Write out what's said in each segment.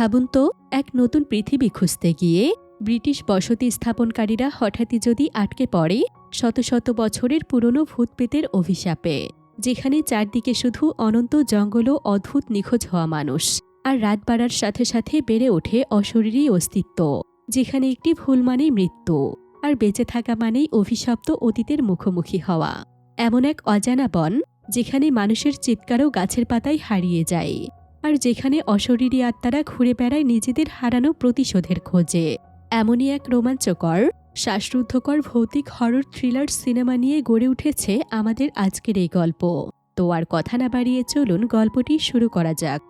ভাবুন তো, এক নতুন পৃথিবী খুঁজতে গিয়ে ব্রিটিশ বসতি স্থাপনকারীরা হঠাৎই যদি আটকে পড়ে, শত শত বছরের পুরনো ভূতপেতের অভিশাপে, যেখানে চারদিকে শুধু অনন্ত জঙ্গল ও অদ্ভুত নিখোঁজ হওয়া মানুষ, আর রাত বাড়ার সাথে সাথে বেড়ে ওঠে অশরীরী অস্তিত্ব, যেখানে একটি ভুল মানেই মৃত্যু, আর বেঁচে থাকা মানেই অভিশপ্ত অতীতের মুখোমুখি হওয়া। এমন এক অজানা বন, যেখানে মানুষের চিৎকারও গাছের পাতায় হারিয়ে যায়। আর যেখানে অশরীরী আত্মারা ঘুরে বেড়ায় নিজেদের হারানো প্রতিশোধের খোঁজে। এমনই এক রোমাঞ্চকর, শ্বাসরুদ্ধকর ভৌতিক হরর থ্রিলার সিনেমা নিয়ে গড়ে উঠেছে আমাদের আজকের এই গল্প। তো আর কথা না বাড়িয়ে চলুন গল্পটি শুরু করা যাক।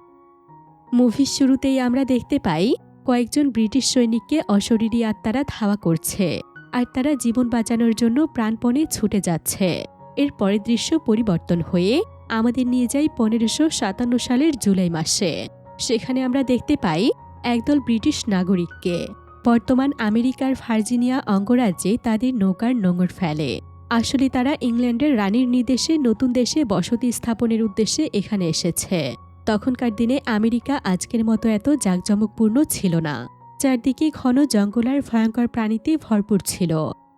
মুভির শুরুতেই আমরা দেখতে পাই, কয়েকজন ব্রিটিশ সৈনিককে অশরীরী আত্মারা ধাওয়া করছে আর তারা জীবন বাঁচানোর জন্য প্রাণপণে ছুটে যাচ্ছে। এর পরের দৃশ্য পরিবর্তন হয়ে আমাদের নিয়ে যায় পনেরোশো সাতান্ন সালের জুলাই মাসে। সেখানে আমরা দেখতে পাই একদল ব্রিটিশ নাগরিককে। বর্তমান আমেরিকার ভার্জিনিয়া অঙ্গরাজ্যে তাদের নৌকার নোঙর ফেলে। আসলে তারা ইংল্যান্ডের রানীর নির্দেশে নতুন দেশে বসতি স্থাপনের উদ্দেশ্যে এখানে এসেছে। তখনকার দিনে আমেরিকা আজকের মতো এত জাঁকজমকপূর্ণ ছিল না। চারদিকে ঘন জঙ্গল আর ভয়ঙ্কর প্রাণীতে ভরপুর ছিল।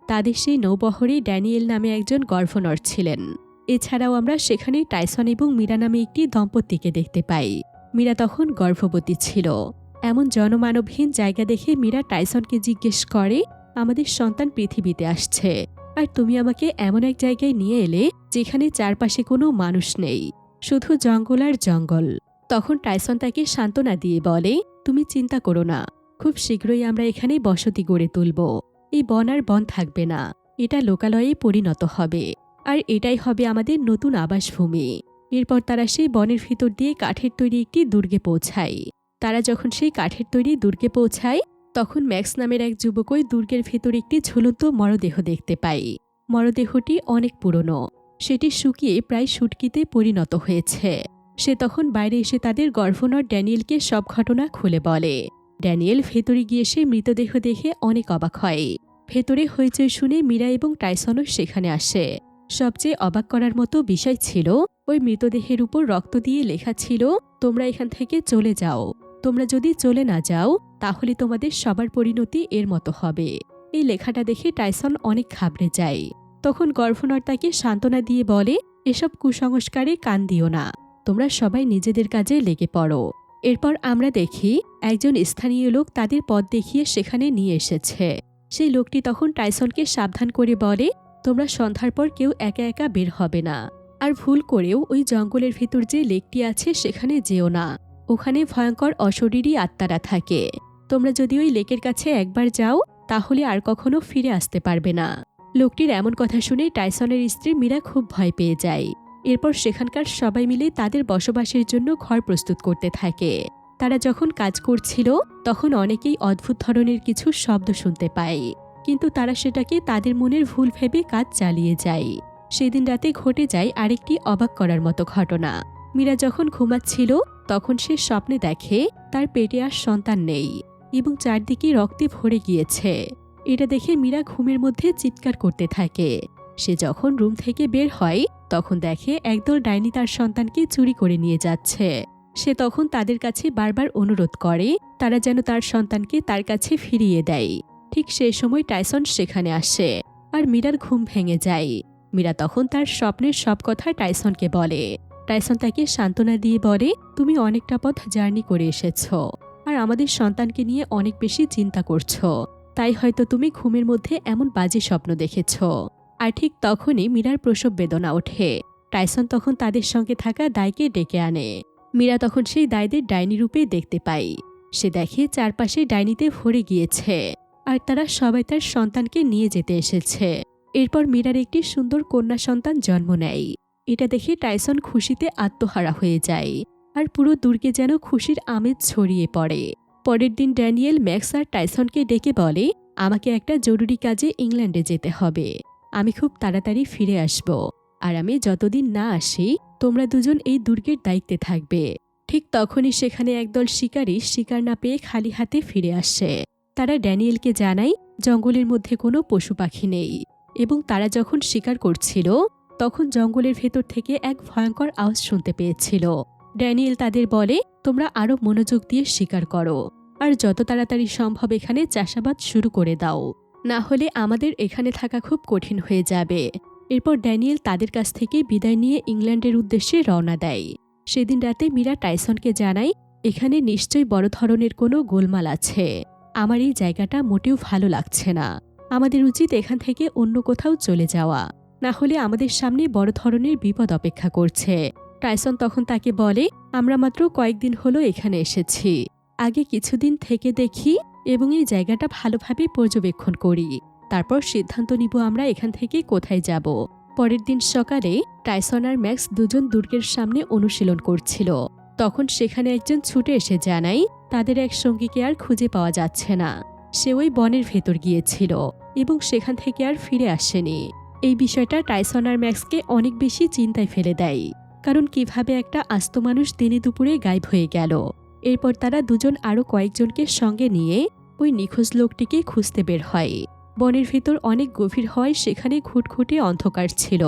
তাদের সেই নৌবহরে ড্যানিয়েল নামে একজন গর্ভনর ছিলেন। এছাড়াও আমরা সেখানে টাইসন এবং মীরা নামে একটি দম্পতিকে দেখতে পাই। মীরা তখন গর্ভবতী ছিল। এমন জনমানবহীন জায়গা দেখে মীরা টাইসনকে জিজ্ঞেস করে, আমাদের সন্তান পৃথিবীতে আসছে। আর তুমি আমাকে এমন এক জায়গায় নিয়ে এলে যেখানে চারপাশে কোনো মানুষ নেই, শুধু জঙ্গল আর জঙ্গল। তখন টাইসন তাকে সান্ত্বনা দিয়ে বলে, তুমি চিন্তা করো না, খুব শীঘ্রই আমরা এখানে বসতি গড়ে তুলব। এই বন আর বন থাকবে না। এটা লোকালয়ে পরিণত হবে। আর এটাই হবে আমাদের নতুন আবাসভূমি। এরপর তারা সেই বনের ভিতর দিয়ে কাঠের তৈরি একটি দুর্গে পৌঁছায়। তারা যখন সেই কাঠের তৈরি দুর্গে পৌঁছায়, তখন ম্যাক্স নামের এক যুবক ওই দুর্গের ভেতর একটি ঝুলন্ত মরদেহ দেখতে পাই মরদেহটি অনেক পুরনো। সেটি শুকিয়ে প্রায় শুটকিতে পরিণত হয়েছে। সে তখন বাইরে এসে তাদের গর্ভনর ড্যানিয়েলকে সব ঘটনা খুলে বলে। ড্যানিয়েল ভেতরে গিয়ে সে মৃতদেহ দেখে অনেক অবাক হয়। ভেতরে হইচই শুনে মীরা এবং টাইসনও সেখানে আসে। সবচেয়ে অবাক করার মতো বিষয় ছিল, ওই মৃতদেহের উপর রক্ত দিয়ে লেখা ছিল, তোমরা এখান থেকে চলে যাও। তোমরা যদি চলে না যাও, তাহলে তোমাদের সবার পরিণতি এর মতো হবে। এই লেখাটা দেখে টাইসন অনেক ঘাবড়ে যায়। তখন গর্ভনর তাকে সান্ত্বনা দিয়ে বলে, এসব কুসংস্কারে কান দিও না। তোমরা সবাই নিজেদের কাজে লেগে পড়ো। এরপর আমরা দেখি, একজন স্থানীয় লোক তাদের পথ দেখিয়ে সেখানে নিয়ে এসেছে। সেই লোকটি তখন টাইসনকে সাবধান করে বলে তোমরা সন্ধ্যার পর কেউ একা একা বের হবে না। আর ভুল করেও ওই জঙ্গলের ভিতর যে লেকটি আছে সেখানে যেও না। ওখানে ভয়ঙ্কর অশরীরী আত্মারা থাকে। তোমরা যদি ওই লেকের কাছে একবার যাও, তাহলে আর কখনো ফিরে আসতে পারবে না। লোকটির এমন কথা শুনে টাইসনের স্ত্রী মীরা খুব ভয় পেয়ে যায়। এরপর সেখানকার সবাই মিলে তাদের বসবাসের জন্য ঘর প্রস্তুত করতে থাকে। তারা যখন কাজ করছিল, তখন অনেকেই অদ্ভুত ধরনের কিছু শব্দ শুনতে পায়। কিন্তু তারা সেটাকে তাদের মনের ভুল ভেবে কাজ চালিয়ে যায়। সেদিন রাতে ঘটে যায় আরেকটি অবাক করার মতো ঘটনা। মীরা যখন ঘুমাচ্ছিল, তখন সে স্বপ্নে দেখে তার পেটে আর সন্তান নেই এবং চারদিকে রক্তে ভরে গিয়েছে। এটা দেখে মীরা ঘুমের মধ্যে চিৎকার করতে থাকে। সে যখন রুম থেকে বের হয়, তখন দেখে একদল ডাইনি তার সন্তানকে চুরি করে নিয়ে যাচ্ছে। সে তখন তাদের কাছে বারবার অনুরোধ করে, তারা যেন তার সন্তানকে তার কাছে ফিরিয়ে দেয়। ঠিক সেই সময় টাইসন সেখানে আসে আর মীরার ঘুম ভেঙে যায়। মীরা তখন তার স্বপ্নের সব কথা টাইসনকে বলে। টাইসন তাকে সান্ত্বনা দিয়ে বলে, তুমি অনেকটা পথ জার্নি করে এসেছ আর আমাদের সন্তানকে নিয়ে অনেক বেশি চিন্তা করছ। তাই হয়তো তুমি ঘুমের মধ্যে এমন বাজে স্বপ্ন দেখেছ। আর ঠিক তখনই মীরার প্রসব বেদনা ওঠে। টাইসন তখন তাদের সঙ্গে থাকা দায়কে ডেকে আনে। মীরা তখন সেই দায়দের ডাইনি রূপে দেখতে পাই সে দেখে চারপাশে ডাইনিতে ভরে গিয়েছে। আর তারা সবাই তার সন্তানকে নিয়ে যেতে এসেছে। এরপর মীরার একটি সুন্দর কন্যা সন্তান জন্ম নেয়। এটা দেখে টাইসন খুশিতে আত্মহারা হয়ে যায় আর পুরো দুর্গে যেন খুশির আমেজ ছড়িয়ে পড়ে। পরের দিন ড্যানিয়েল, ম্যাক্স আর টাইসনকে ডেকে বলে, আমাকে একটা জরুরি কাজে ইংল্যান্ডে যেতে হবে। আমি খুব তাড়াতাড়ি ফিরে আসব। আর আমি যতদিন না আসি, তোমরা দুজন এই দুর্গের দায়িত্বে থাকবে। ঠিক তখনই সেখানে একদল শিকারী শিকার না পেয়ে খালি হাতে ফিরে আসে। তারা ড্যানিয়েলকে জানায়, জঙ্গলের মধ্যে কোনো পশু পাখি নেই। এবং তারা যখন শিকার করছিল, তখন জঙ্গলের ভেতর থেকে এক ভয়ঙ্কর আওয়াজ শুনতে পেয়েছিল। ড্যানিয়েল তাদের বলে, তোমরা আরও মনোযোগ দিয়ে শিকার করো। আর যত তাড়াতাড়ি সম্ভব এখানে চাষাবাদ শুরু করে দাও। না হলে আমাদের এখানে থাকা খুব কঠিন হয়ে যাবে। এরপর ড্যানিয়েল তাদের কাছ থেকে বিদায় নিয়ে ইংল্যান্ডের উদ্দেশ্যে রওনা দেয়। সেদিন রাতে মীরা টাইসনকে জানায়, এখানে নিশ্চয়ই বড় ধরনের কোনো গোলমাল আছে। আমার এই জায়গাটা মোটেও ভালো লাগছে না। আমাদের উচিত এখান থেকে অন্য কোথাও চলে যাওয়া। না হলে আমাদের সামনে বড় ধরনের বিপদ অপেক্ষা করছে। টাইসন তখন তাকে বলে, আমরা মাত্র কয়েকদিন হলো এখানে এসেছি। আগে কিছুদিন থেকে দেখি এবং এই জায়গাটা ভালোভাবে পর্যবেক্ষণ করি। তারপর সিদ্ধান্ত নিব আমরা এখান থেকে কোথায় যাব। পরের দিন সকালে টাইসন আর ম্যাক্স দুজন দুর্গের সামনে অনুশীলন করছিল। তখন সেখানে একজন ছুটে এসে জানাই তাদের এক সঙ্গীকে আর খুঁজে পাওয়া যাচ্ছে না। সে ওই বনের ভেতর গিয়েছিল এবং সেখান থেকে আর ফিরে আসেনি। এই বিষয়টা টাইসন আর ম্যাক্সকে অনেক বেশি চিন্তায় ফেলে দেয়, কারণ কীভাবে একটা আস্ত মানুষ দিনে দুপুরে গায়েব হয়ে গেল। এরপর তারা দুজন আরও কয়েকজনকে সঙ্গে নিয়ে ওই নিখোঁজ লোকটিকে খুঁজতে বের হয়। বনের ভেতর অনেক গভীর হয় সেখানে খুটখুটে অন্ধকার ছিল,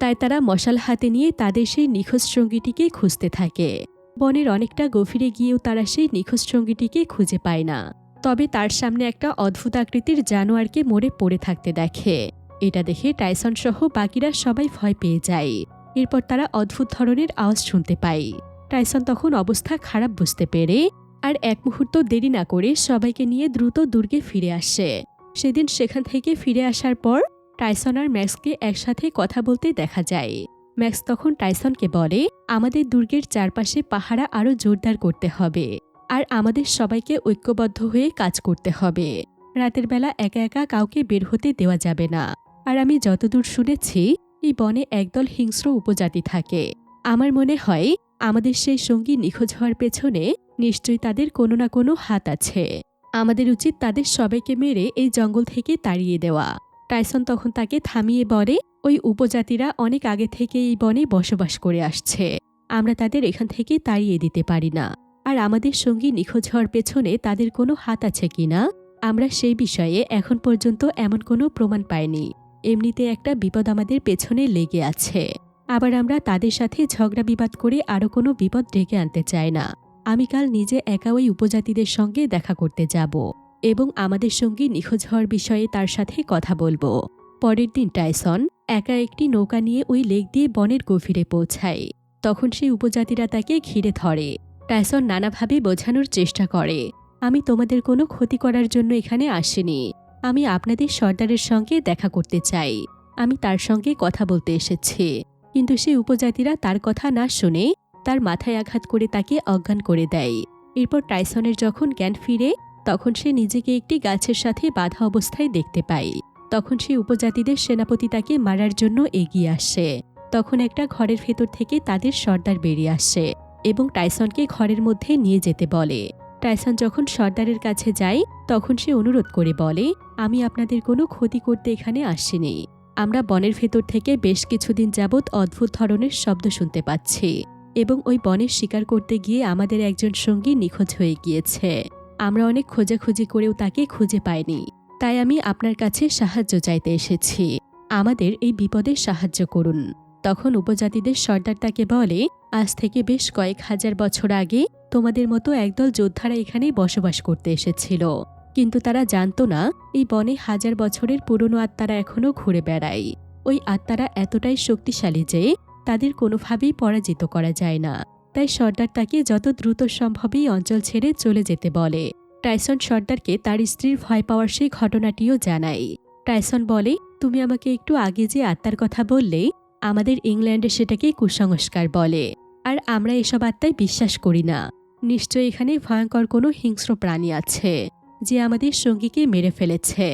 তাই তারা মশাল হাতে নিয়ে তাদের সেই নিখোঁজ সঙ্গীটিকে খুঁজতে থাকে। বনের অনেকটা গভীরে গিয়েও তারা সেই নিখোঁজ সঙ্গীটিকে খুঁজে পায় না। তবে তার সামনে একটা অদ্ভুত আকৃতির জানোয়ারকে মরে পড়ে থাকতে দেখে। এটা দেখে টাইসন সহ বাকিরা সবাই ভয় পেয়ে যায়। এরপর তারা অদ্ভুত ধরনের আওয়াজ শুনতে পায়। টাইসন তখন অবস্থা খারাপ বুঝতে পেরে আর এক মুহূর্ত দেরি না করে সবাইকে নিয়ে দ্রুত দুর্গে ফিরে আসে। সেদিন সেখান থেকে ফিরে আসার পর টাইসন আর ম্যাক্সকে একসাথে কথা বলতে দেখা যায়। ম্যাক্স তখন টাইসনকে বলে, আমাদের দুর্গের চারপাশে পাহারা আরও জোরদার করতে হবে আর আমাদের সবাইকে ঐক্যবদ্ধ হয়ে কাজ করতে হবে। রাতের বেলা একা একা কাউকে বের হতে দেওয়া যাবে না। আর আমি যতদূর শুনেছি, এই বনে একদল হিংস্র উপজাতি থাকে। আমার মনে হয়, আমাদের সেই সঙ্গী নিখোঁজ হওয়ার পেছনে নিশ্চয়ই তাদের কোনো না কোনো হাত আছে। আমাদের উচিত তাদের সবাইকে মেরে এই জঙ্গল থেকে তাড়িয়ে দেওয়া। টাইসন তখন তাকে থামিয়ে বলে, ওই উপজাতিরা অনেক আগে থেকে এই বনে বসবাস করে আসছে। আমরা তাদের এখান থেকে তাড়িয়ে দিতে পারি না। আর আমাদের সঙ্গী নিখোঁজ হওয়ার পেছনে তাদের কোনো হাত আছে কিনা আমরা সেই বিষয়ে এখন পর্যন্ত এমন কোনো প্রমাণ পাইনি। এমনিতে একটা বিপদ আমাদের পেছনে লেগে আছে। আবার আমরা তাদের সাথে ঝগড়া বিবাদ করে আরও কোনো বিপদ ডেকে আনতে চাই না। আমি কাল নিজে একা ওই উপজাতিদের সঙ্গে দেখা করতে যাব। এবং আমাদের সঙ্গে নিখোঁজ হওয়ার বিষয়ে তার সাথে কথা বলব। পরের দিন টাইসন একা একটি নৌকা নিয়ে ওই লেক দিয়ে বনের গভীরে পৌঁছায়। তখন সেই উপজাতিরা তাকে ঘিরে ধরে। টাইসন নানাভাবে বোঝানোর চেষ্টা করে। আমি তোমাদের কোনো ক্ষতি করার জন্য এখানে আসিনি। আমি আপনাদের সর্দারের সঙ্গে দেখা করতে চাই। আমি তার সঙ্গে কথা বলতে এসেছি। কিন্তু সেই উপজাতিরা তার কথা না শুনে তার মাথায় আঘাত করে তাকে অজ্ঞান করে দেয়। এরপর টাইসনের যখন জ্ঞান ফিরে তখন সে নিজেকে একটি গাছের সাথে বাধা অবস্থায় দেখতে পায়। তখন সে উপজাতিদের সেনাপতি তাকে মারার জন্য এগিয়ে আসে। তখন একটা ঘরের ভেতর থেকে তাদের সর্দার বেরিয়ে আসে এবং টাইসনকে ঘরের মধ্যে নিয়ে যেতে বলে। টাইসন যখন সর্দারের কাছে যায়, তখন সে অনুরোধ করে বলে, আমি আপনাদের কোনো ক্ষতি করতে এখানে আসিনি। আমরা বনের ভেতর থেকে বেশ কিছুদিন যাবৎ অদ্ভুত ধরনের শব্দ শুনতে পাচ্ছি এবং ওই বনের শিকার করতে গিয়ে আমাদের একজন সঙ্গী নিখোঁজ হয়ে গিয়েছে। আমরা অনেক খোঁজাখুঁজি করেও তাকে খুঁজে পাইনি। তাই আমি আপনার কাছে সাহায্য চাইতে এসেছি। আমাদের এই বিপদে সাহায্য করুন। তখন উপজাতিদের সর্দার তাকে বলে, আজ থেকে বেশ কয়েক হাজার বছর আগে তোমাদের মতো একদল যোদ্ধারা এখানে বসবাস করতে এসেছিল। কিন্তু তারা জানত না, এই বনে হাজার বছরের পুরনো আত্মারা এখনও ঘুরে বেড়ায়। ওই আত্মারা এতটাই শক্তিশালী যে তাদের কোনোভাবেই পরাজিত করা যায় না। তাই সর্দার তাকে যত দ্রুত সম্ভবই অঞ্চল ছেড়ে চলে যেতে বলে। টাইসন সর্দারকে তার স্ত্রীর ভয় পাওয়ার সেই ঘটনাটিও জানায়। টাইসন বলে, তুমি আমাকে একটু আগে যে আত্মার কথা বললে, আমাদের ইংল্যান্ডে সেটাকে কুসংস্কার বলে। আর আমরা এসব আত্মায় বিশ্বাস করি না। নিশ্চয় এখানে ভয়ঙ্কর কোনো হিংস্র প্রাণী আছে, যে আমাদের সঙ্গীকে মেরে ফেলেছে।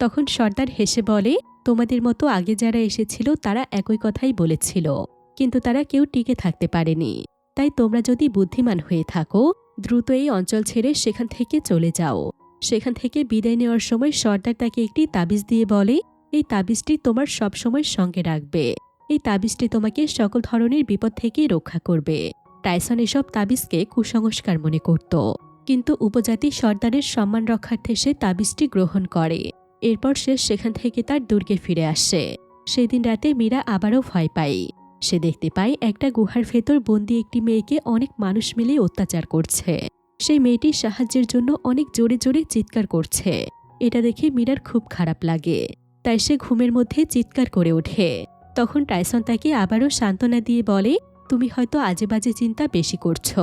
তখন সর্দার হেসে বলে, তোমাদের মতো আগে যারা এসেছিল তারা একই কথাই বলেছিল, কিন্তু তারা কেউ টিকে থাকতে পারেনি। তাই তোমরা যদি বুদ্ধিমান হয়ে থাকো, দ্রুত এই অঞ্চল ছেড়ে সেখান থেকে চলে যাও। সেখান থেকে বিদায় নেওয়ার সময় সর্দার তাকে একটি তাবিজ দিয়ে বলে, এই তাবিজটি তোমার সবসময় সঙ্গে রাখবে। এই তাবিজটি তোমাকে সকল ধরনের বিপদ থেকে রক্ষা করবে। টাইসন এসব তাবিজকে কুসংস্কার মনে করত। কিন্তু উপজাতি সর্দারের সম্মান রক্ষার্থে সে তাবিজটি গ্রহণ করে। এরপর সে সেখান থেকে তার দুর্গে ফিরে আসে। সেদিন রাতে মীরা আবারও ভয় পায়। সে দেখতে পায় একটা গুহার ভেতর বন্দি একটি মেয়েকে অনেক মানুষ মিলে অত্যাচার করছে। সেই মেয়েটির সাহায্যের জন্য অনেক জোরে জোরে চিৎকার করছে। এটা দেখে মীরার খুব খারাপ লাগে। তাই সে ঘুমের মধ্যে চিৎকার করে ওঠে। তখন টাইসন তাকে আবারও সান্ত্বনা দিয়ে বলে, তুমি হয়তো আজে বাজে চিন্তা বেশি করছ।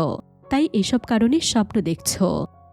তাই এসব কারণে স্বপ্ন দেখছ।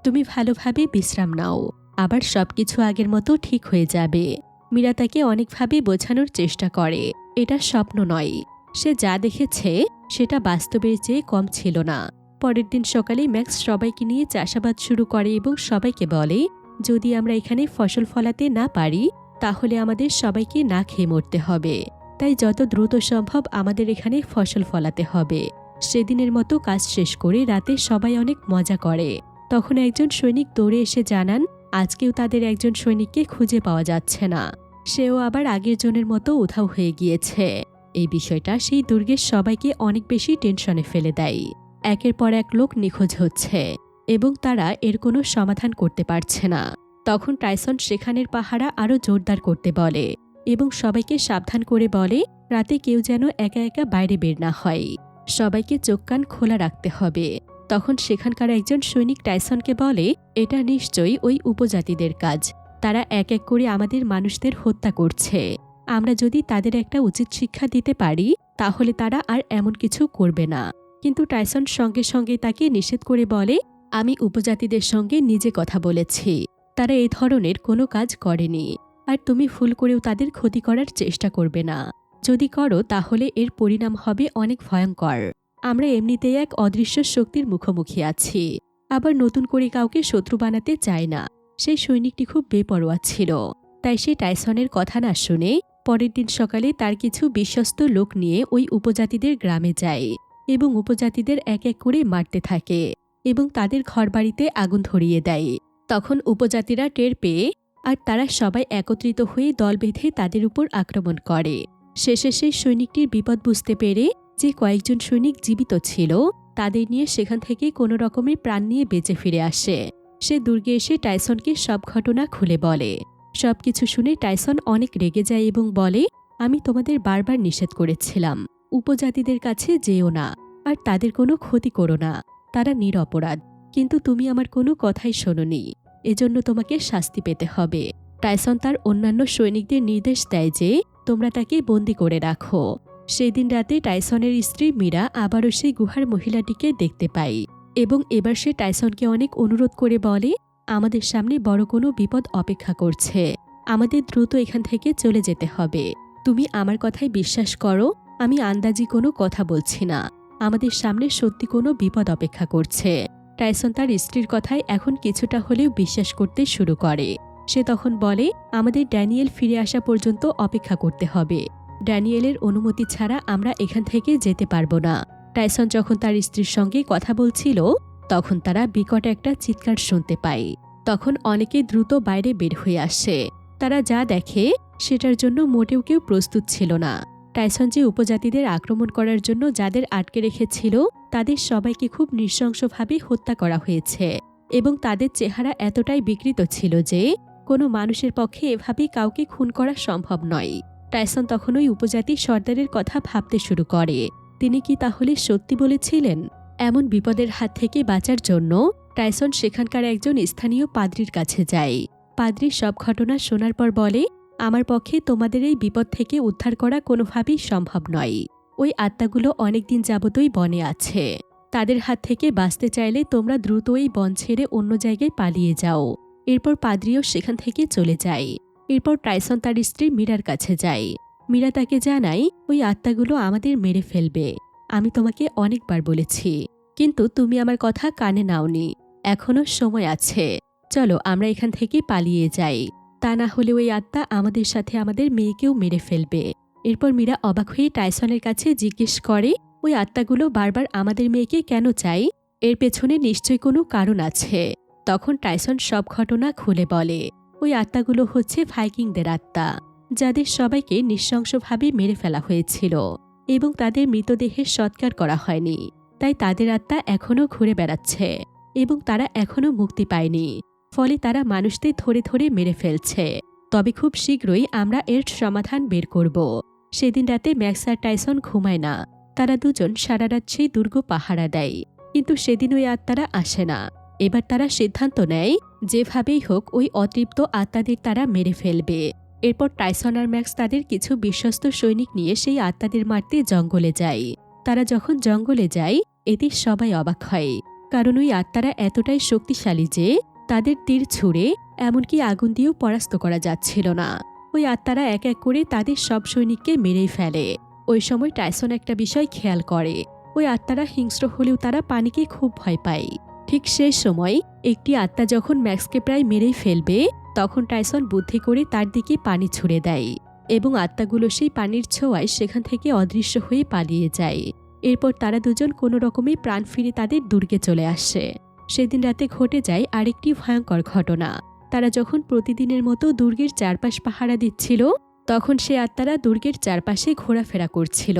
তুমি ভালোভাবে বিশ্রাম নাও। আবার সবকিছু আগের মতো ঠিক হয়ে যাবে। মীরা তাকে অনেকভাবে বোঝানোর চেষ্টা করে। এটা স্বপ্ন নয়। সে যা দেখেছে সেটা বাস্তবের চেয়ে কম ছিল না। পরের দিন সকালে ম্যাক্স সবাইকে নিয়ে চাষাবাদ শুরু করে এবং সবাইকে বলে, যদি আমরা এখানে ফসল ফলাতে না পারি, তাহলে আমাদের সবাইকে না খেয়ে মরতে হবে। তাই যত দ্রুত সম্ভব আমাদের এখানে ফসল ফলাতে হবে। সেদিনের মতো কাজ শেষ করে রাতে সবাই অনেক মজা করে। তখন একজন সৈনিক দৌড়ে এসে জানান, আজকেও তাদের একজন সৈনিককে খুঁজে পাওয়া যাচ্ছে না। সেও আবার আগের জনের মতো উধাও হয়ে গিয়েছে। এই বিষয়টা সেই দুর্গের সবাইকে অনেক বেশি টেনশনে ফেলে দেয়। একের পর এক লোক নিখোঁজ হচ্ছে এবং তারা এর কোনো সমাধান করতে পারছে না। তখন টাইসন সেখানের পাহারা আরও জোরদার করতে বলে এবং সবাইকে সাবধান করে বলে, রাতে কেউ যেন একা একা বাইরে বের না হয়। সবাইকে চোখ কান খোলা রাখতে হবে। তখন সেখানকার একজন সৈনিক টাইসনকে বলে, এটা নিশ্চয়ই ওই উপজাতিদের কাজ। তারা এক এক করে আমাদের মানুষদের হত্যা করছে। আমরা যদি তাদের একটা উচিত শিক্ষা দিতে পারি, তাহলে তারা আর এমন কিছু করবে না। কিন্তু টাইসন সঙ্গে সঙ্গে তাকে নিষেধ করে বলে, আমি উপজাতিদের সঙ্গে নিজে কথা বলেছি। তারা এই ধরনের কোনো কাজ করেনি। আর তুমি ভুল করেও তাদের ক্ষতি করার চেষ্টা করবে না। যদি করো, তাহলে এর পরিণাম হবে অনেক ভয়ঙ্কর। আমরা এমনিতেই এক অদৃশ্য শক্তির মুখোমুখি আছি। আবার নতুন করে কাউকে শত্রু বানাতে চায় না। সেই সৈনিকটি খুব বেপরোয়া ছিল। তাই সে টাইসনের কথা না শুনে পরের দিন সকালে তার কিছু বিশ্বস্ত লোক নিয়ে ওই উপজাতিদের গ্রামে যায় এবং উপজাতিদের এক এক করে মারতে থাকে এবং তাদের ঘরবাড়িতে আগুন ধরিয়ে দেয়। তখন উপজাতিরা টের পেয়ে আর তারা সবাই একত্রিত হয়ে দল বেঁধে তাদের উপর আক্রমণ করে। শেষে সেই সৈনিকটির বিপদ বুঝতে পেরে যে কয়েকজন সৈনিক জীবিত ছিল, তাদের নিয়ে সেখান থেকে কোনো রকমের প্রাণ নিয়ে বেঁচে ফিরে আসে। সে দুর্গে এসে টাইসনকে সব ঘটনা খুলে বলে। সবকিছু শুনে টাইসন অনেক রেগে যায় এবং বলে, আমি তোমাদের বারবার নিষেধ করেছিলাম। উপজাতিদের কাছে যেও না, আর তাদের কোনো ক্ষতি করো না। তারা নিরপরাধ। কিন্তু তুমি আমার কোনো কথাই শোনোনি। এজন্য তোমাকে শাস্তি পেতে হবে। টাইসন তার অন্যান্য সৈনিকদের নির্দেশ দেয় যে, তোমরা তাকে বন্দি করে রাখো। সেই দিন রাতে টাইসনের স্ত্রী মীরা আবারও সেই গুহার মহিলাটিকে দেখতে পাই এবং এবার সে টাইসনকে অনেক অনুরোধ করে বলে আমাদের সামনে বড় কোনো বিপদ অপেক্ষা করছে। আমাদের দ্রুত এখান থেকে চলে যেতে হবে। তুমি আমার কথায় বিশ্বাস করো, আমি আন্দাজি কোনো কথা বলছি না। আমাদের সামনে সত্যি কোনো বিপদ অপেক্ষা করছে। টাইসন তার স্ত্রীর কথায় এখন কিছুটা হলেও বিশ্বাস করতে শুরু করে। সে তখন বলে, আমাদের ড্যানিয়েল ফিরে আসা পর্যন্ত অপেক্ষা করতে হবে। ড্যানিয়েলের অনুমতি ছাড়া আমরা এখান থেকে যেতে পারব না। টাইসন যখন তার স্ত্রীর সঙ্গে কথা বলছিল তখন তারা বিকট একটা চিৎকার শুনতে পায়। তখন অনেকে দ্রুত বাইরে বের হয়ে আসে। তারা যা দেখে, সেটার জন্য মোটেও কেউ প্রস্তুত ছিল না। টাইসন যে উপজাতিদের আক্রমণ করার জন্য যাদের আটকে রেখেছিল, তাদের সবাইকে খুব নৃশংসভাবে হত্যা করা হয়েছে এবং তাদের চেহারা এতটাই বিকৃত ছিল যে, কোনো মানুষের পক্ষে এভাবে কাউকে খুন করা সম্ভব নয়। টাইসন তখন ওই উপজাতি সর্দারের কথা ভাবতে শুরু করে। তিনি কি তাহলে সত্যি বলেছিলেন? এমন বিপদের হাত থেকে বাঁচার জন্য টাইসন সেখানকার একজন স্থানীয় পাদ্রির কাছে যায়। পাদ্রি সব ঘটনা শোনার পর বলে, আমার পক্ষে তোমাদের এই বিপদ থেকে উদ্ধার করা কোনোভাবেই সম্ভব নয়। ওই আত্মাগুলো অনেকদিন যাবতই বনে আছে। তাদের হাত থেকে বাঁচতে চাইলে তোমরা দ্রুত ওই বন ছেড়ে অন্য জায়গায় পালিয়ে যাও। এরপর পাদ্রিও সেখান থেকে চলে যায়। এরপর টাইসন তার স্ত্রী মীরার কাছে যায়। মীরা তাকে জানায়, ওই আত্মাগুলো আমাদের মেরে ফেলবে। আমি তোমাকে অনেকবার বলেছি। কিন্তু তুমি আমার কথা কানে নাওনি। এখনও সময় আছে। চলো, আমরা এখান থেকে পালিয়ে যাই। তা না হলে ওই আত্মা আমাদের সাথে আমাদের মেয়েকেও মেরে ফেলবে। এরপর মীরা অবাক হয়ে টাইসনের কাছে জিজ্ঞেস করে, ওই আত্মাগুলো বারবার আমাদের মেয়েকে কেন চাই? এর পেছনে নিশ্চয় কোনো কারণ আছে। তখন টাইসন সব ঘটনা খুলে বলে, ওই আত্মাগুলো হচ্ছে ভাইকিংদের আত্মা, যাদের সবাইকে নৃশংসভাবে মেরে ফেলা হয়েছিল। এবং তাদের মৃতদেহের সৎকার করা হয়নি। তাই তাদের আত্মা এখনও ঘুরে বেড়াচ্ছে এবং তারা এখনও মুক্তি পায়নি। ফলে তারা মানুষদের ধরে ধরে মেরে ফেলছে। তবে খুব শীঘ্রই আমরা এর সমাধান বের করব। সেদিন রাতে ম্যাক্সার টাইসন ঘুমায় না। তারা দুজন সারা রাত সেই দুর্গ পাহারা দেয়। কিন্তু সেদিন ওই আত্মারা আসে না। এবার তারা সিদ্ধান্ত নেয়, যেভাবেই হোক ওই অতৃপ্ত আত্মাদের তারা মেরে ফেলবে। এরপর টাইসন আর ম্যাক্স তাদের কিছু বিশ্বস্ত সৈনিক নিয়ে সেই আত্মাদের মারতে জঙ্গলে যায়। তারা যখন জঙ্গলে যায় এতে সবাই অবাক হয়। কারণ ওই আত্মারা এতটাই শক্তিশালী যে, তাদের তীর ছুঁড়ে এমনকি আগুন দিয়েও পরাস্ত করা যাচ্ছিল না। ওই আত্মারা এক এক করে তাদের সব সৈনিককে মেরেই ফেলে। ওই সময় টাইসন একটা বিষয় খেয়াল করে। ওই আত্মারা হিংস্র হলেও তারা পানিকে খুব ভয় পায়। ঠিক সেই সময় একটি আত্মা যখন ম্যাক্সকে প্রায় মেরেই ফেলবে, তখন টাইসন বুদ্ধি করে তার দিকে পানি ছুড়ে দেয় এবং আত্মাগুলো সেই পানির ছোঁয়ায় সেখান থেকে অদৃশ্য হয়ে পালিয়ে যায়। এরপর তারা দুজন কোনো রকমে প্রাণ ফিরে তাদের দুর্গে চলে আসে। সেদিন রাতে ঘটে যায় আরেকটি ভয়ঙ্কর ঘটনা। তারা যখন প্রতিদিনের মতো দুর্গের চারপাশ পাহারা দিচ্ছিল, তখন সে আত্মারা দুর্গের চারপাশে ঘোরাফেরা করছিল।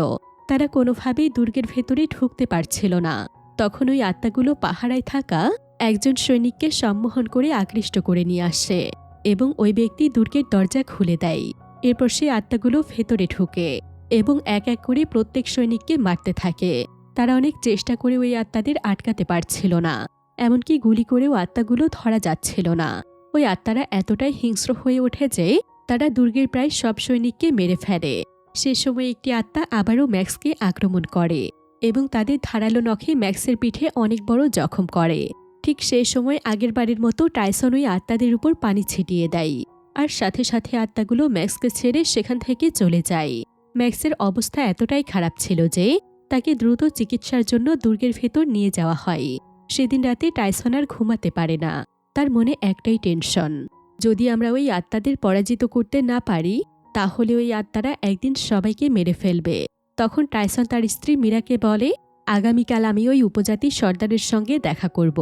তারা কোনোভাবেই দুর্গের ভেতরে ঢুকতে পারছিল না। তখন ওই আত্মাগুলো পাহারায় থাকা একজন সৈনিককে সম্মোহন করে আকৃষ্ট করে নিয়ে আসে এবং ওই ব্যক্তি দুর্গের দরজা খুলে দেয়। এরপর সে আত্মাগুলো ভেতরে ঢুকে এবং এক এক করে প্রত্যেক সৈনিককে মারতে থাকে। তারা অনেক চেষ্টা করে ওই আত্মাদের আটকাতে পারছিল না, এমনকি গুলি করেও আত্মাগুলো ধরা যাচ্ছিল না। ওই আত্মারা এতটাই হিংস্র হয়ে ওঠে যে তারা দুর্গের প্রায় সব সৈনিককে মেরে ফেলে। সে সময় একটি আত্মা আবারও ম্যাক্সকে আক্রমণ করে। এবং তাদের ধারালো নখে ম্যাক্সের পিঠে অনেক বড় জখম করে। ঠিক সেই সময় আগের বাড়ির মতো টাইসন ওই আত্মাদের উপর পানি ছিটিয়ে দেয়। আর সাথে সাথে আত্মাগুলো ম্যাক্সকে ছেড়ে সেখান থেকে চলে যায়। ম্যাক্সের অবস্থা এতটাই খারাপ ছিল যে, তাকে দ্রুত চিকিৎসার জন্য দুর্গের ভেতর নিয়ে যাওয়া হয়। সেদিন রাতে টাইসন আর ঘুমাতে পারে না। তার মনে একটাই টেনশন, যদি আমরা ওই আত্মাদের পরাজিত করতে না পারি, তাহলে ওই আত্মারা একদিন সবাইকে মেরে ফেলবে। তখন টাইসন তার স্ত্রী মীরাকে বলে, আগামীকাল আমি ওই উপজাতি সর্দারের সঙ্গে দেখা করব।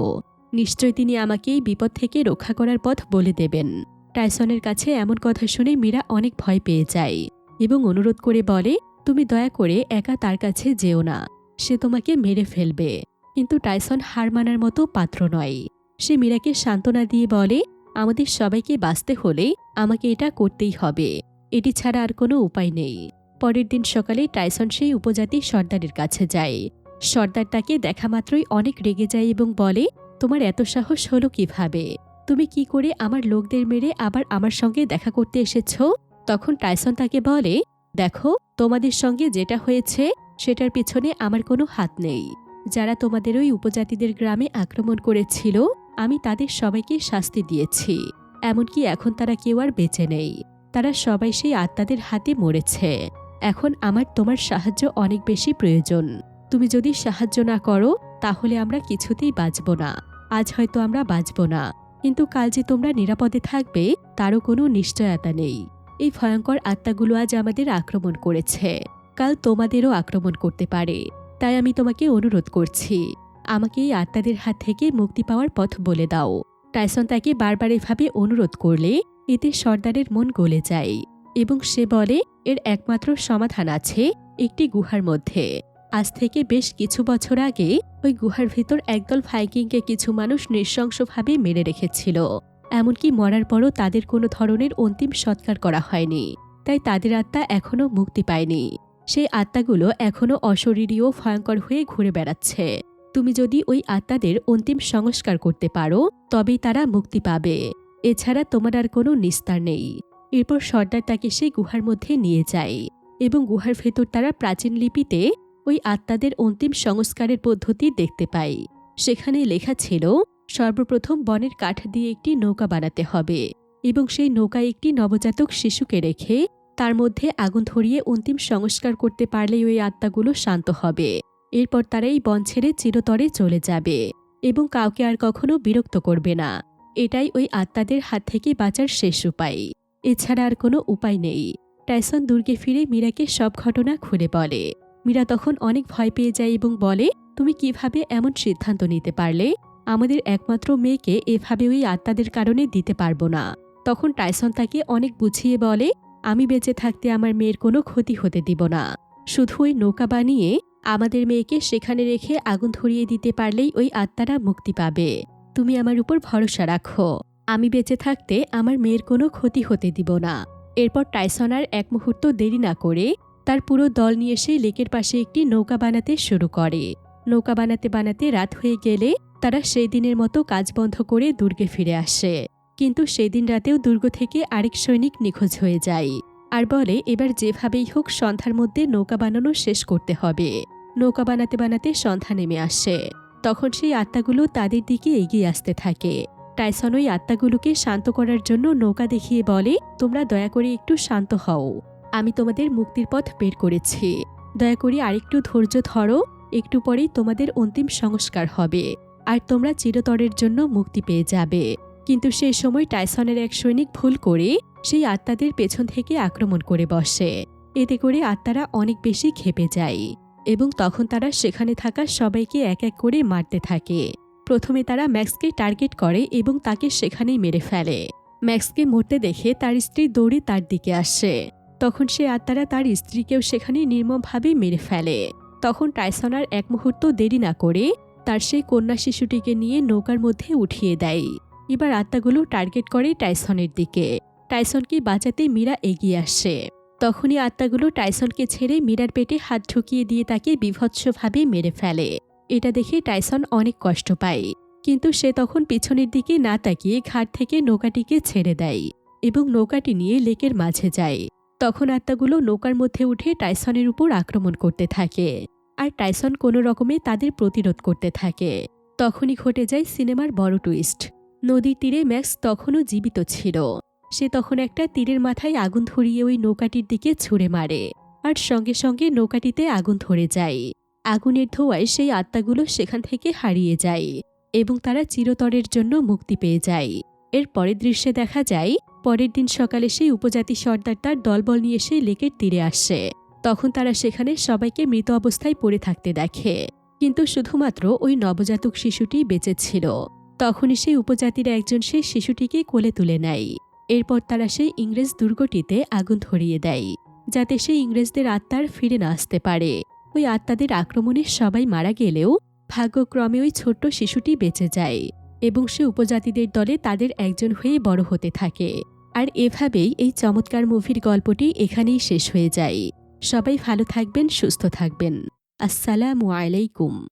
নিশ্চয় তিনি আমাকে এই বিপদ থেকে রক্ষা করার পথ বলে দেবেন টাইসনের কাছে এমন কথা শুনে মীরা অনেক ভয় পেয়ে যায় এবং অনুরোধ করে বলে, তুমি দয়া করে একা তার কাছে যেও না। সে তোমাকে মেরে ফেলবে। কিন্তু টাইসন হার মানার মতো পাত্র নয় সে মীরাকে সান্ত্বনা দিয়ে বলে, আমাদের সবাইকে বাঁচতে হলে আমাকে এটা করতেই হবে। এটি ছাড়া আর কোনো উপায় নেই। পরের দিন সকালে টাইসন সেই উপজাতি সর্দারের কাছে যায়। সর্দার তাকে দেখা মাত্রই অনেক রেগে যায় এবং বলে, তোমার এত সাহস হলো কীভাবে? তুমি কি করে আমার লোকদের মেরে আবার আমার সঙ্গে দেখা করতে এসেছ? তখন টাইসন তাকে বলে, দেখো, তোমাদের সঙ্গে যেটা হয়েছে, সেটার পিছনে আমার কোনো হাত নেই। যারা তোমাদের ওই উপজাতিদের গ্রামে আক্রমণ করেছিল, আমি তাদের সবাইকে শাস্তি দিয়েছি। এমনকি এখন তারা কেউ আর বেঁচে নেই। তারা সবাই সেই আত্মাদের হাতে মরেছে। এখন আমার তোমার সাহায্য অনেক বেশি প্রয়োজন। তুমি যদি সাহায্য না করো, তাহলে আমরা কিছুতেই বাঁচব না। আজ হয়তো আমরা বাঁচব না। কিন্তু কাল যে তোমরা নিরাপদে থাকবে, তারও কোনো নিশ্চয়তা নেই। এই ভয়ঙ্কর আত্মাগুলো আজ আমাদের আক্রমণ করেছে। কাল তোমাদেরও আক্রমণ করতে পারে। তাই আমি তোমাকে অনুরোধ করছি। আমাকে এই আত্মাদের হাত থেকে মুক্তি পাওয়ার পথ বলে দাও। টাইসন তাকে বারবার এভাবে অনুরোধ করলে, এতে সর্দারের মন গলে যায়। এবং সে বলে, এর একমাত্র সমাধান আছে একটি গুহার মধ্যে। আজ থেকে বেশ কিছু বছর আগে ওই গুহার ভিতর একদল ভাইকিংকে কিছু মানুষ নৃশংসভাবে মেরে রেখেছিল। এমনকি মরার পরও তাদের কোনো ধরনের অন্তিম সৎকার করা হয়নি। তাই তাদের আত্মা এখনও মুক্তি পায়নি। সেই আত্মাগুলো এখনও অশরীরীয় ভয়ঙ্কর হয়ে ঘুরে বেড়াচ্ছে। তুমি যদি ওই আত্মাদের অন্তিম সংস্কার করতে পারো, তবেই তারা মুক্তি পাবে। এছাড়া তোমার আর কোনো নিস্তার নেই। এরপর সর্দার তাকে সেই গুহার মধ্যে নিয়ে যায় এবং গুহার ভেতর তারা প্রাচীন লিপিতে ওই আত্মাদের অন্তিম সংস্কারের পদ্ধতি দেখতে পায়। সেখানে লেখা ছিল, সর্বপ্রথম বনের কাঠ দিয়ে একটি নৌকা বানাতে হবে এবং সেই নৌকায় একটি নবজাতক শিশুকে রেখে তার মধ্যে আগুন ধরিয়ে অন্তিম সংস্কার করতে পারলেই ওই আত্মাগুলো শান্ত হবে। এরপর তারা এই বন ছেড়ে চিরতরে চলে যাবে এবং কাউকে আর কখনো বিরক্ত করবে না। এটাই ওই আত্মাদের হাত থেকে বাঁচার শেষ উপায়। এছাড়া আর কোনো উপায় নেই। টাইসন দুর্গে ফিরে মীরাকে সব ঘটনা খুলে বলে। মীরা তখন অনেক ভয় পেয়ে যায় এবং বলে, তুমি কীভাবে এমন সিদ্ধান্ত নিতে পারলে? আমাদের একমাত্র মেয়েকে এভাবে ওই আত্মাদের কারণে দিতে পারব না। তখন টাইসন তাকে অনেক বুঝিয়ে বলে, আমি বেঁচে থাকতে আমার মেয়ের কোনো ক্ষতি হতে দিব না। শুধু ওই নৌকা বানিয়ে আমাদের মেয়েকে সেখানে রেখে আগুন ধরিয়ে দিতে পারলেই ওই আত্মারা মুক্তি পাবে। তুমি আমার উপর ভরসা রাখো। আমি বেঁচে থাকতে আমার মেয়ের কোনো ক্ষতি হতে দিব না। এরপর টাইসন আর এক মুহূর্ত দেরি না করে তার পুরো দল নিয়ে এসে লেকের পাশে একটি নৌকা বানাতে শুরু করে। নৌকা বানাতে বানাতে রাত হয়ে গেলে তারা সেই দিনের মতো কাজ বন্ধ করে দুর্গে ফিরে আসে। কিন্তু সেদিন রাতেও দুর্গ থেকে আরেক সৈনিক নিখোঁজ হয়ে যায়। আর বলে, এবার যেভাবেই হোক সন্ধ্যার মধ্যে নৌকা বানানো শেষ করতে হবে। নৌকা বানাতে বানাতে সন্ধ্যা নেমে আসে। তখন সেই আত্মাগুলো তাদের দিকে এগিয়ে আসতে থাকে। টাইসন ওই আত্মাগুলোকে শান্ত করার জন্য নৌকা দেখিয়ে বলে, তোমরা দয়া করে একটু শান্ত হও। আমি তোমাদের মুক্তির পথ বের করেছি। দয়া করে আরেকটু ধৈর্য ধরো। একটু পরেই তোমাদের অন্তিম সংস্কার হবে। আর তোমরা চিরতরের জন্য মুক্তি পেয়ে যাবে। কিন্তু সেই সময় টাইসনের এক সৈনিক ভুল করে সেই আত্মাদের পেছন থেকে আক্রমণ করে বসে। এতে করে আত্মারা অনেক বেশি খেপে যায় এবং তখন তারা সেখানে থাকা সবাইকে এক এক করে মারতে থাকে। প্রথমে তারা ম্যাক্সকে টার্গেট করে এবং তাকে সেখানেই মেরে ফেলে। ম্যাক্সকে মরতে দেখে তার স্ত্রী দৌড়ে তার দিকে আসে। তখন সে আত্মারা তার স্ত্রীকেও সেখানে নির্মমভাবে মেরে ফেলে। তখন টাইসনার এক মুহূর্ত দেরি না করে তার সেই কন্যা শিশুটিকে নিয়ে নৌকার মধ্যে উঠিয়ে দেয়। এবার আত্মাগুলো টার্গেট করে টাইসনের দিকে। টাইসনকে বাঁচাতে মীরা এগিয়ে আসে। তখনই আত্মাগুলো টাইসনকে ছেড়ে মীরার পেটে হাত ঢুকিয়ে দিয়ে তাকে বিভৎসভাবে মেরে ফেলে। এটা দেখে টাইসন অনেক কষ্ট পায়। কিন্তু সে তখন পিছনের দিকে না তাকিয়ে ঘাট থেকে নৌকাটিকে ছেড়ে দেয় এবং নৌকাটি নিয়ে লেকের মাঝে যায়। তখন আত্মাগুলো নৌকার মধ্যে উঠে টাইসনের উপর আক্রমণ করতে থাকে আর টাইসন কোনো রকমে তাদের প্রতিরোধ করতে থাকে। তখনই ঘটে যায় সিনেমার বড় টুইস্ট। নদীর তীরে ম্যাক্স তখনও জীবিত ছিল। সে তখন একটা তীরের মাথায় আগুন ধরিয়ে ওই নৌকাটির দিকে ছুঁড়ে মারে আর সঙ্গে সঙ্গে নৌকাটিতে আগুন ধরে যায়। আগুনের ধোঁয়ায় সেই আত্মাগুলো সেখান থেকে হারিয়ে যায় এবং তারা চিরতরের জন্য মুক্তি পেয়ে যায়। এর পরের দৃশ্যে দেখা যায়, পরের দিন সকালে সেই উপজাতি সর্দার তার দলবল নিয়ে সেই লেকের তীরে আসে। তখন তারা সেখানে সবাইকে মৃত অবস্থায় পড়ে থাকতে দেখে। কিন্তু শুধুমাত্র ওই নবজাতক শিশুটি বেঁচে ছিল। তখনই সেই উপজাতির একজন সেই শিশুটিকে কোলে তুলে নেয়। এরপর তারা সেই ইংরেজ দুর্গটিতে আগুন ধরিয়ে দেয়, যাতে সেই ইংরেজদের আত্মার ফিরে না আসতে পারে। ওই আত্মাদের আক্রমণে সবাই মারা গেলেও ভাগ্যক্রমে ওই ছোট্ট শিশুটি বেঁচে যায় এবং সে উপজাতিদের দলে তাদের একজন হয়ে বড় হতে থাকে। আর এভাবেই এই চমৎকার মুভির গল্পটি এখানেই শেষ হয়ে যায়। সবাই ভালো থাকবেন, সুস্থ থাকবেন। আসসালামু আলাইকুম।